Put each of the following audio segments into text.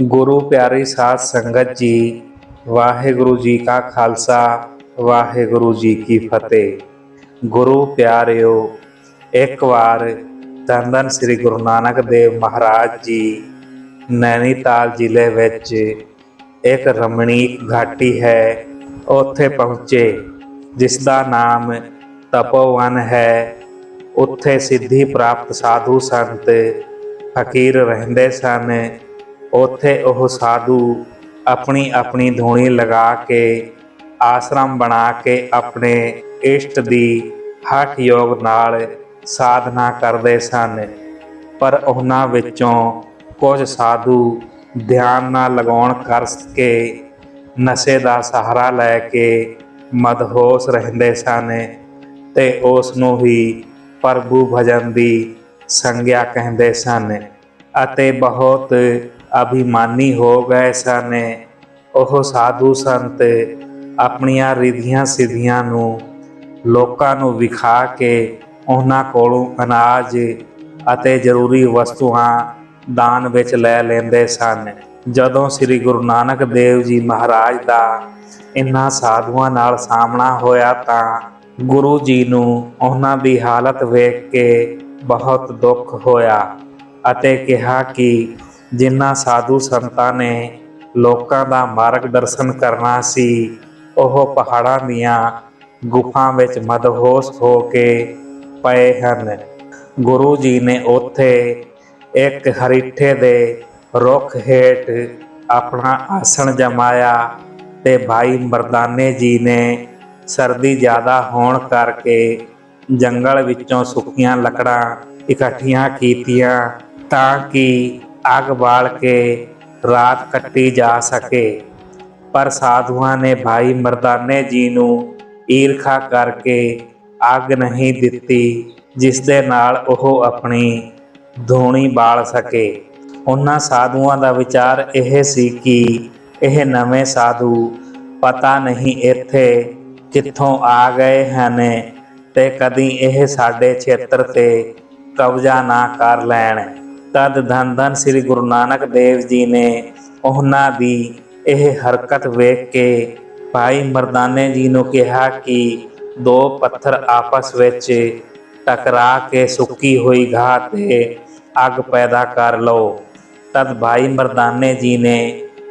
ਗੁਰੂ ਪਿਆਰੀ ਸਾਧ ਸੰਗਤ ਜੀ, ਵਾਹਿਗੁਰੂ ਜੀ ਕਾ ਖਾਲਸਾ, ਵਾਹਿਗੁਰੂ ਜੀ ਕੀ ਫਤਿਹ। ਗੁਰੂ ਪਿਆਰਿਓ, ਇੱਕ ਵਾਰ ਧੰਨ ਸ੍ਰੀ ਗੁਰੂ ਨਾਨਕ ਦੇਵ ਮਹਾਰਾਜ ਜੀ, ਨੈਨੀਤਾਲ ਜ਼ਿਲ੍ਹੇ ਵਿੱਚ ਇੱਕ ਰਮਣੀਕ ਘਾਟੀ ਹੈ, ਉੱਥੇ ਪਹੁੰਚੇ, ਜਿਸ ਦਾ ਨਾਮ ਤਪੋਵਨ ਹੈ। ਉੱਥੇ ਸਿੱਧੀ ਪ੍ਰਾਪਤ ਸਾਧੂ ਸੰਤ ਫਕੀਰ ਰਹਿੰਦੇ ਸਨ। ਉੱਥੇ ਉਹ ਸਾਧੂ ਆਪਣੀ ਆਪਣੀ ਧੂਣੀ ਲਗਾ ਕੇ, ਆਸ਼ਰਮ ਬਣਾ ਕੇ ਆਪਣੇ ਇਸ਼ਟ ਦੀ ਹਠ ਯੋਗ ਨਾਲ ਸਾਧਨਾ ਕਰਦੇ ਸਨ। ਪਰ ਉਹਨਾਂ ਵਿੱਚੋਂ ਕੁਝ ਸਾਧੂ ਧਿਆਨ ਨਾਲ ਲਗਾਉਣ ਕਰਕੇ ਨਸ਼ੇ ਦਾ ਸਹਾਰਾ ਲੈ ਕੇ ਮਦਹੋਸ਼ ਰਹਿੰਦੇ ਸਨ ਤੇ ਉਸ ਨੂੰ ਹੀ ਪ੍ਰਭੂ ਭਜਨ ਦੀ ਸੰਗਿਆ ਕਹਿੰਦੇ ਸਨ ਅਤੇ ਬਹੁਤ ਅਭਿਮਾਨੀ ਹੋ ਗਏ ਸਨ। ਉਹ ਸਾਧੂ ਸੰਤ ਆਪਣੀਆਂ ਰਿਧੀਆਂ ਸਿਧੀਆਂ ਨੂੰ ਲੋਕਾਂ ਨੂੰ ਵਿਖਾ ਕੇ ਉਹਨਾਂ ਕੋਲੋਂ ਅਨਾਜ ਅਤੇ ਜ਼ਰੂਰੀ ਵਸਤੂਆਂ ਦਾਨ ਵਿੱਚ ਲੈ ਲੈਂਦੇ ਸਨ। ਜਦੋਂ ਸ੍ਰੀ ਗੁਰੂ ਨਾਨਕ ਦੇਵ ਜੀ ਮਹਾਰਾਜ ਦਾ ਇਨ੍ਹਾਂ ਸਾਧੂਆਂ ਨਾਲ ਸਾਹਮਣਾ ਹੋਇਆ ਤਾਂ ਗੁਰੂ ਜੀ ਨੂੰ ਉਹਨਾਂ ਦੀ ਹਾਲਤ ਵੇਖ ਕੇ ਬਹੁਤ ਦੁੱਖ ਹੋਇਆ ਅਤੇ ਕਿਹਾ ਕਿ ਜਿਨ੍ਹਾਂ ਸਾਧੂ ਸੰਤਾਂ ਨੇ ਲੋਕਾਂ ਦਾ ਮਾਰਗਦਰਸ਼ਨ ਕਰਨਾ ਸੀ, ਉਹ ਪਹਾੜਾਂ ਦੀਆਂ ਗੁਫਾ ਵਿੱਚ ਮਦਹੋਸ਼ ਹੋ ਕੇ ਪਏ ਹਨ। ਗੁਰੂ ਜੀ ਨੇ ਉੱਥੇ ਇੱਕ ਹਰੀਠੇ ਦੇ ਰੁੱਖ ਹੇਠ ਆਪਣਾ ਆਸਣ ਜਮਾਇਆ ਤੇ ਭਾਈ ਮਰਦਾਨੇ ਜੀ ਨੇ ਸਰਦੀ ਜ਼ਿਆਦਾ ਹੋਣ ਕਰਕੇ ਜੰਗਲ ਵਿੱਚੋਂ ਸੁੱਕੀਆਂ ਲੱਕੜਾਂ ਇਕੱਠੀਆਂ ਕੀਤੀਆਂ ਤਾਂ ਕਿ ਅੱਗ ਬਾਲ ਕੇ ਰਾਤ ਕੱਟੀ ਜਾ ਸਕੇ। ਪਰ ਸਾਧੂਆਂ ਨੇ ਭਾਈ ਮਰਦਾਨੇ ਜੀ ਨੂੰ ਈਰਖਾ ਕਰਕੇ ਅੱਗ ਨਹੀਂ ਦਿੱਤੀ, ਜਿਸ ਦੇ ਨਾਲ ਉਹ ਆਪਣੀ ਧੂਣੀ ਬਾਲ ਸਕੇ। ਉਹਨਾਂ ਸਾਧੂਆਂ ਦਾ ਵਿਚਾਰ ਇਹ ਸੀ ਕਿ ਇਹ ਨਵੇਂ ਸਾਧੂ ਪਤਾ ਨਹੀਂ ਇੱਥੇ ਕਿੱਥੋਂ ਆ ਗਏ ਹਨ ਤੇ ਕਦੀ ਇਹ ਸਾਡੇ ਖੇਤਰ ਤੇ ਕਬਜ਼ਾ ਨਾ ਕਰ ਲੈਣ। ਤਦ ਧੰਨ ਧੰਨ ਸ੍ਰੀ ਗੁਰੂ ਨਾਨਕ ਦੇਵ ਜੀ ਨੇ ਉਹਨਾਂ ਦੀ ਇਹ ਹਰਕਤ ਵੇਖ ਕੇ ਭਾਈ ਮਰਦਾਨੇ ਜੀ ਨੂੰ ਕਿਹਾ ਕਿ ਦੋ ਪੱਥਰ ਆਪਸ ਵਿੱਚ ਟਕਰਾ ਕੇ ਸੁੱਕੀ ਹੋਈ ਘਾਹ ਤੇ ਅੱਗ ਪੈਦਾ ਕਰ ਲਓ। ਤਦ ਭਾਈ ਮਰਦਾਨੇ ਜੀ ਨੇ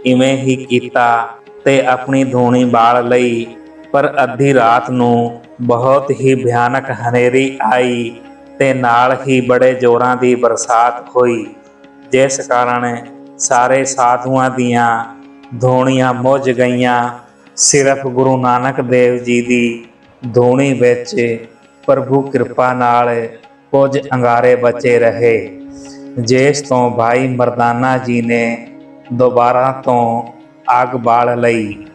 ਇਵੇਂ ਹੀ ਕੀਤਾ ਤੇ ਆਪਣੀ ਧੂਣੀ ਬਾਲ ਲਈ, ਪਰ ਅੱਧੀ ਰਾਤ ਨੂੰ ਬਹੁਤ ਹੀ ਭਿਆਨਕ ਹਨੇਰੀ ਆਈ ਤੇ ਨਾਲ ਹੀ ਬੜੇ ਜ਼ੋਰਾਂ ਦੀ ਬਰਸਾਤ ਹੋਈ, ਜਿਸ ਕਾਰਨ ਸਾਰੇ ਸਾਧੂਆਂ ਦੀਆਂ ਧੋਣੀਆਂ ਮੁੱਝ ਗਈਆਂ। ਸਿਰਫ ਗੁਰੂ ਨਾਨਕ ਦੇਵ ਜੀ ਦੀ ਧੂਣੀ ਵਿੱਚ ਪ੍ਰਭੂ ਕਿਰਪਾ ਨਾਲ ਕੁਝ ਅੰਗਾਰੇ ਬਚੇ ਰਹੇ, ਜਿਸ ਤੋਂ ਭਾਈ ਮਰਦਾਨਾ ਜੀ ਨੇ ਦੁਬਾਰਾ ਤੋਂ ਅੱਗ ਬਾਲ ਲਈ।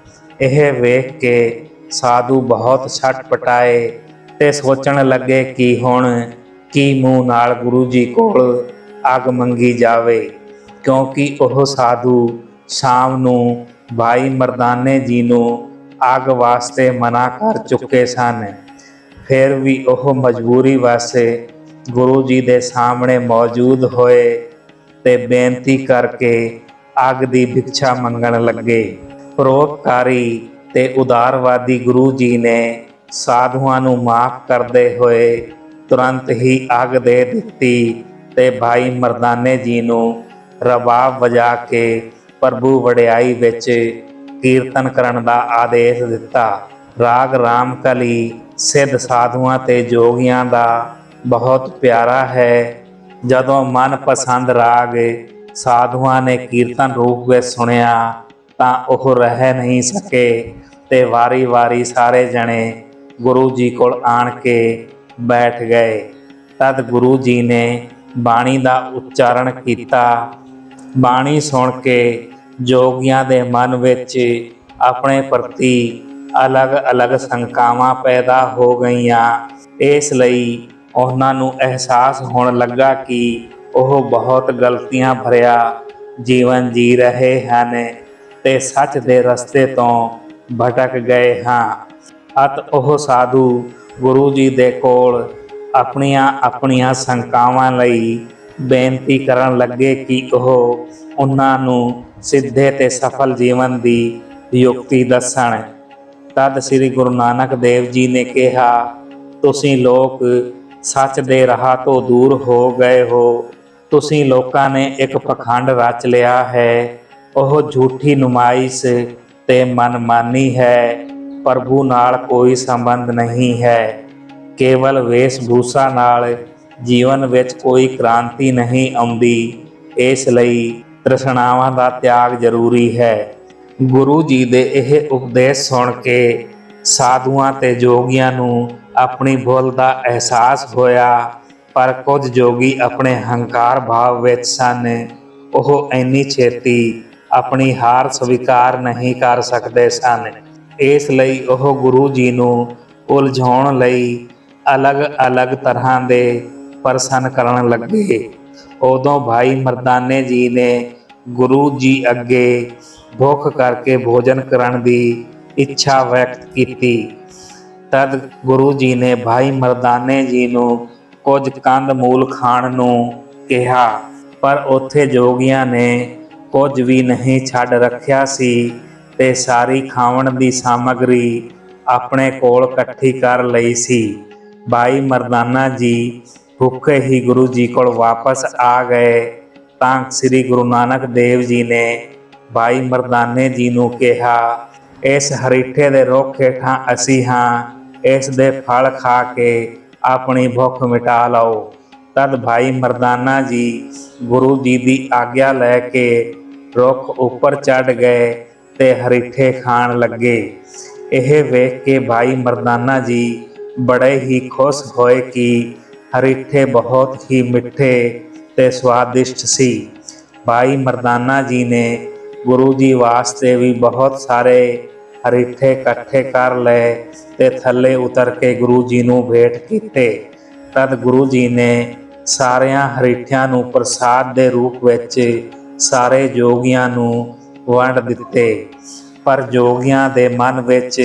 ਇਹ ਵੇਖ ਕੇ ਸਾਧੂ ਬਹੁਤ ਛਟਪਟਾਏ ਤੇ ਸੋਚਣ ਲੱਗੇ ਕਿ ਹੁਣ ਕੀ ਮੂੰਹ ਨਾਲ ਗੁਰੂ ਜੀ ਕੋਲ ਅੱਗ ਮੰਗੀ ਜਾਵੇ? ਕਿਉਂਕਿ ਉਹ ਸਾਧੂ ਸ਼ਾਮ ਨੂੰ ਭਾਈ ਮਰਦਾਨੇ ਜੀ ਨੂੰ ਅੱਗ ਵਾਸਤੇ ਮਨਾ ਕਰ ਚੁੱਕੇ ਸਨ। ਫਿਰ ਵੀ ਉਹ ਮਜਬੂਰੀ ਵਾਸਤੇ ਗੁਰੂ ਜੀ ਦੇ ਸਾਹਮਣੇ ਮੌਜੂਦ ਹੋਏ ਤੇ ਬੇਨਤੀ ਕਰਕੇ ਅੱਗ ਦੀ ਭਿਕਸ਼ਾ ਮੰਗਣ ਲੱਗੇ। ਪਰੋਪਕਾਰੀ ਤੇ ਉਦਾਰਵਾਦੀ ਗੁਰੂ ਜੀ ਨੇ ਸਾਧੂਆਂ ਨੂੰ ਮਾਫ ਕਰਦੇ ਹੋਏ ਤੁਰੰਤ ਹੀ ਅੱਗ ਦੇ ਦਿੱਤੀ ਤੇ ਭਾਈ ਮਰਦਾਨੇ ਜੀ ਨੂੰ ਰਬਾਬ ਵਜਾ ਕੇ ਪ੍ਰਭੂ ਵਡਿਆਈ ਵਿੱਚ ਕੀਰਤਨ ਕਰਨ ਦਾ ਆਦੇਸ਼ ਦਿੱਤਾ। ਰਾਗ ਰਾਮਕਲੀ ਸਿੱਧ ਸਾਧੂਆਂ ਤੇ ਜੋਗੀਆਂ ਦਾ ਬਹੁਤ ਪਿਆਰਾ ਹੈ। ਜਦੋਂ ਮਨ ਪਸੰਦ ਰਾਗ ਸਾਧੂਆਂ ਨੇ ਕੀਰਤਨ ਰੂਪ ਵਿੱਚ ਸੁਣਿਆ ਤਾਂ ਉਹ ਰਹਿ ਨਹੀਂ ਸਕੇ ਤੇ ਵਾਰੀ-ਵਾਰੀ ਸਾਰੇ ਜਣੇ ਗੁਰੂ ਜੀ ਕੋਲ ਆਣ ਕੇ ਬੈਠ ਗਏ। ਤਦ ਗੁਰੂ ਜੀ ਨੇ ਬਾਣੀ ਦਾ ਉਚਾਰਨ ਕੀਤਾ। ਬਾਣੀ ਸੁਣ ਕੇ ਜੋਗੀਆਂ ਦੇ ਮਨ ਵਿੱਚ ਆਪਣੇ ਪ੍ਰਤੀ ਅਲੱਗ-ਅਲੱਗ ਸ਼ੰਕਾਵਾਂ ਪੈਦਾ ਹੋ ਗਈਆਂ। ਇਸ ਲਈ ਉਹਨਾਂ ਨੂੰ ਅਹਿਸਾਸ ਹੋਣ ਲੱਗਾ ਕਿ ਉਹ ਬਹੁਤ ਗਲਤੀਆਂ ਭਰਿਆ ਜੀਵਨ ਜੀ ਰਹੇ ਹਨ ਤੇ ਸੱਚ ਦੇ ਰਸਤੇ ਤੋਂ ਭਟਕ ਗਏ ਹਾਂ। ਅਤ ਉਹ ਸਾਧੂ ਗੁਰੂ ਜੀ ਦੇ ਕੋਲ ਆਪਣੀਆਂ ਆਪਣੀਆਂ ਸ਼ੰਕਾਵਾਂ ਲਈ ਬੇਨਤੀ ਕਰਨ ਲੱਗੇ ਕਿ ਉਹ ਉਹਨਾਂ ਨੂੰ ਸਿੱਧੇ ਤੇ ਸਫਲ ਜੀਵਨ ਦੀ ਯੁਕਤੀ ਦੱਸਣ। ਤਦ ਸ੍ਰੀ ਗੁਰੂ ਨਾਨਕ ਦੇਵ ਜੀ ਨੇ ਕਿਹਾ, ਤੁਸੀਂ ਲੋਕ ਸੱਚ ਦੇ ਰਾਹ ਤੋਂ ਦੂਰ ਹੋ ਗਏ ਹੋ। ਤੁਸੀਂ ਲੋਕਾਂ ਨੇ ਇੱਕ ਪਖੰਡ ਰਚ ਲਿਆ ਹੈ। ਉਹ ਝੂਠੀ ਨੁਮਾਇਸ਼ ਤੇ ਮਨਮਾਨੀ ਹੈ। ਪ੍ਰਭੂ ਨਾਲ ਕੋਈ ਸੰਬੰਧ ਨਹੀਂ ਹੈ। ਕੇਵਲ ਵੇਸ਼ਭੂਸ਼ਾ ਨਾਲ ਜੀਵਨ ਵਿੱਚ ਕੋਈ ਕ੍ਰਾਂਤੀ ਨਹੀਂ ਆਉਂਦੀ। ਇਸ ਲਈ ਤ੍ਰਿਸ਼ਨਾਵਾਂ ਦਾ ਤਿਆਗ ਜ਼ਰੂਰੀ ਹੈ। ਗੁਰੂ ਜੀ ਦੇ ਇਹ ਉਪਦੇਸ਼ ਸੁਣ ਕੇ ਸਾਧੂਆਂ ਤੇ ਜੋਗੀਆਂ ਨੂੰ ਆਪਣੀ ਭੁੱਲ ਦਾ ਅਹਿਸਾਸ ਹੋਇਆ, ਪਰ ਕੁਝ ਜੋਗੀ ਆਪਣੇ ਹੰਕਾਰ ਭਾਵ ਵਿੱਚ ਸਨ। ਉਹ ਇੰਨੀ ਛੇਤੀ ਆਪਣੀ ਹਾਰ ਸਵੀਕਾਰ ਨਹੀਂ ਕਰ ਸਕਦੇ ਸਨ। ਇਸ ਲਈ ਉਹ ਗੁਰੂ ਜੀ ਨੂੰ ਉਲਝਾਉਣ ਲਈ ਅਲੱਗ-ਅਲੱਗ ਤਰ੍ਹਾਂ ਦੇ ਪ੍ਰਸ਼ਨ ਕਰਨ ਲੱਗੇ। ਉਦੋਂ ਭਾਈ ਮਰਦਾਨੇ ਜੀ ਨੇ ਗੁਰੂ ਜੀ ਅੱਗੇ ਭੁੱਖ ਕਰਕੇ ਭੋਜਨ ਕਰਨ ਦੀ ਇੱਛਾ ਵਿਅਕਤ ਕੀਤੀ। ਤਦ ਗੁਰੂ ਜੀ ਨੇ ਭਾਈ ਮਰਦਾਨੇ ਜੀ ਨੂੰ ਕੁਝ ਕੰਦ ਮੂਲ ਖਾਣ ਨੂੰ ਕਿਹਾ, ਪਰ ਉੱਥੇ ਜੋਗੀਆਂ ਨੇ ਕੁਝ ਵੀ ਨਹੀਂ ਛੱਡ ਰੱਖਿਆ ਸੀ। ਤੇ ਸਾਰੀ ਖਾਵਣ ਦੀ ਸਾਮਗਰੀ ਆਪਣੇ ਕੋਲ ਇਕੱਠੀ ਕਰ ਲਈ ਸੀ। ਬਾਈ ਮਰਦਾਨਾ ਜੀ ਭੁੱਖੇ ਹੀ ਗੁਰੂ ਜੀ ਕੋਲ ਵਾਪਸ ਆ ਗਏ ਤਾਂ ਸ੍ਰੀ ਗੁਰੂ ਨਾਨਕ ਦੇਵ ਜੀ ਨੇ ਬਾਈ ਮਰਦਾਨੇ ਜੀ ਨੂੰ ਕਿਹਾ, ਇਸ ਹਰੀਠੇ ਦੇ ਰੁੱਖ ਹੇਠਾਂ ਅਸੀਂ ਹਾਂ, ਇਸ ਦੇ ਫਲ ਖਾ ਕੇ ਆਪਣੀ ਭੁੱਖ ਮਿਟਾ ਲਓ। ਤਦ ਭਾਈ ਮਰਦਾਨਾ ਜੀ ਗੁਰੂ ਜੀ ਦੀ ਆਗਿਆ ਲੈ ਕੇ ਰੁੱਖ ਉੱਪਰ ਚੜ ਗਏ। ਤੇ ਹਰੀਠੇ ਖਾਣ ਲੱਗੇ। ਇਹ ਵੇਖ ਕੇ ਭਾਈ ਮਰਦਾਨਾ ਜੀ ਬੜੇ ਹੀ ਖੁਸ਼ ਹੋਏ ਕਿ ਹਰੀਠੇ ਬਹੁਤ ਹੀ ਮਿੱਠੇ ਤੇ ਸਵਾਦਿਸ਼ਟ ਸੀ। ਭਾਈ ਮਰਦਾਨਾ ਜੀ ਨੇ ਗੁਰੂ ਜੀ ਵਾਸਤੇ ਵੀ ਬਹੁਤ ਸਾਰੇ ਹਰੀਠੇ ਇਕੱਠੇ ਕਰ ਲਏ ਤੇ ਥੱਲੇ ਉਤਰ ਕੇ ਗੁਰੂ ਜੀ ਨੂੰ ਭੇਟ ਕੀਤੇ। ਤਦ ਗੁਰੂ ਜੀ ਨੇ ਸਾਰਿਆਂ ਹਰੀਠਿਆਂ ਨੂੰ ਪ੍ਰਸਾਦ ਦੇ ਰੂਪ ਵਿੱਚ ਸਾਰੇ ਜੋਗੀਆਂ ਨੂੰ ਵੰਡ ਦਿੱਤੇ। ਪਰ ਜੋਗੀਆਂ ਦੇ ਮਨ ਵਿੱਚ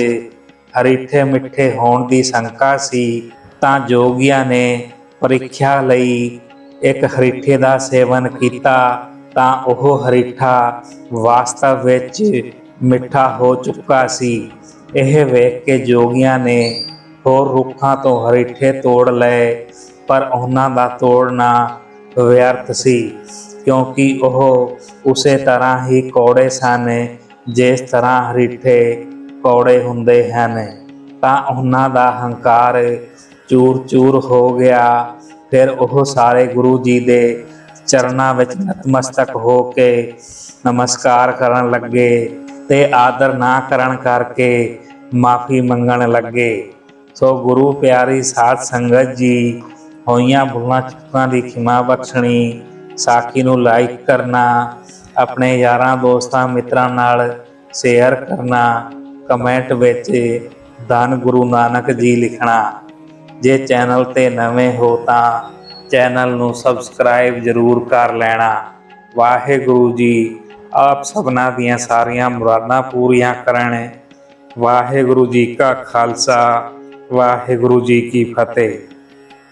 ਹਰੀਠੇ ਮਿੱਠੇ ਹੋਣ ਦੀ ਸ਼ੰਕਾ ਸੀ, ਤਾਂ ਜੋਗੀਆਂ ਨੇ ਪ੍ਰੀਖਿਆ ਲਈ ਇੱਕ ਹਰੀਠੇ ਦਾ ਸੇਵਨ ਕੀਤਾ, ਤਾਂ ਉਹ ਹਰੀਠਾ ਵਾਸਤਵ ਵਿੱਚ ਮਿੱਠਾ ਹੋ ਚੁੱਕਾ ਸੀ। ਇਹ ਵੇਖ ਕੇ ਜੋਗੀਆਂ ਨੇ ਹੋਰ ਰੁੱਖਾਂ ਤੋਂ ਹਰੀਠੇ ਤੋੜ ਲਏ, ਪਰ ਉਹਨਾਂ ਦਾ ਤੋੜਨਾ ਵਿਅਰਥ ਸੀ। ਕਿਉਂਕਿ ਉਹ ਉਸੇ ਤਰ੍ਹਾਂ ਹੀ ਕੌੜੇ ਸਨ, ਜਿਸ ਤਰ੍ਹਾਂ ਹਰੀਠੇ ਕੌੜੇ ਹੁੰਦੇ ਹਨ। ਤਾਂ ਉਹਨਾਂ ਦਾ ਹੰਕਾਰ ਚੂਰ-ਚੂਰ ਹੋ ਗਿਆ। ਫਿਰ ਉਹ ਸਾਰੇ ਗੁਰੂ ਜੀ ਦੇ ਚਰਨਾਂ ਵਿੱਚ ਨਤਮਸਤਕ ਹੋ ਕੇ ਨਮਸਕਾਰ ਕਰਨ ਲੱਗੇ ਤੇ ਆਦਰ ਨਾ ਕਰਨ ਕਰਕੇ ਮਾਫੀ ਮੰਗਣ ਲੱਗੇ। ਸੋ ਗੁਰੂ ਪਿਆਰੀ ਸਾਧ ਸੰਗਤ ਜੀ, ਹੋਈਆਂ ਭੁੱਲਾਂ ਚੁੱਕਾਂ ਦੀ ਖਿਮਾ ਬਖਸ਼ਣੀ। ਸਾਖੀ ਨੂੰ ਲਾਈਕ ਕਰਨਾ, ਆਪਣੇ ਯਾਰਾਂ, ਦੋਸਤਾਂ, ਮਿੱਤਰਾਂ ਨਾਲ ਸ਼ੇਅਰ ਕਰਨਾ ਕਮੈਂਟ ਵਿੱਚ ਧੰਨ ਗੁਰੂ ਨਾਨਕ ਜੀ ਲਿਖਣਾ। ਜੇ ਚੈਨਲ ਤੇ ਨਵੇਂ ਹੋ ਤਾਂ ਚੈਨਲ ਨੂੰ ਸਬਸਕ੍ਰਾਈਬ ਜ਼ਰੂਰ ਕਰ ਲੈਣਾ। ਵਾਹਿਗੁਰੂ ਜੀ, ਆਪ ਸਭਨਾ ਦੀਆਂ ਸਾਰੀਆਂ ਮੁਰਾਦਾਂ ਪੂਰੀਆਂ ਕਰਨ। ਵਾਹਿਗੁਰੂ ਜੀ ਕਾ ਖਾਲਸਾ, ਵਾਹਿਗੁਰੂ ਜੀ ਕੀ ਫਤਿਹ।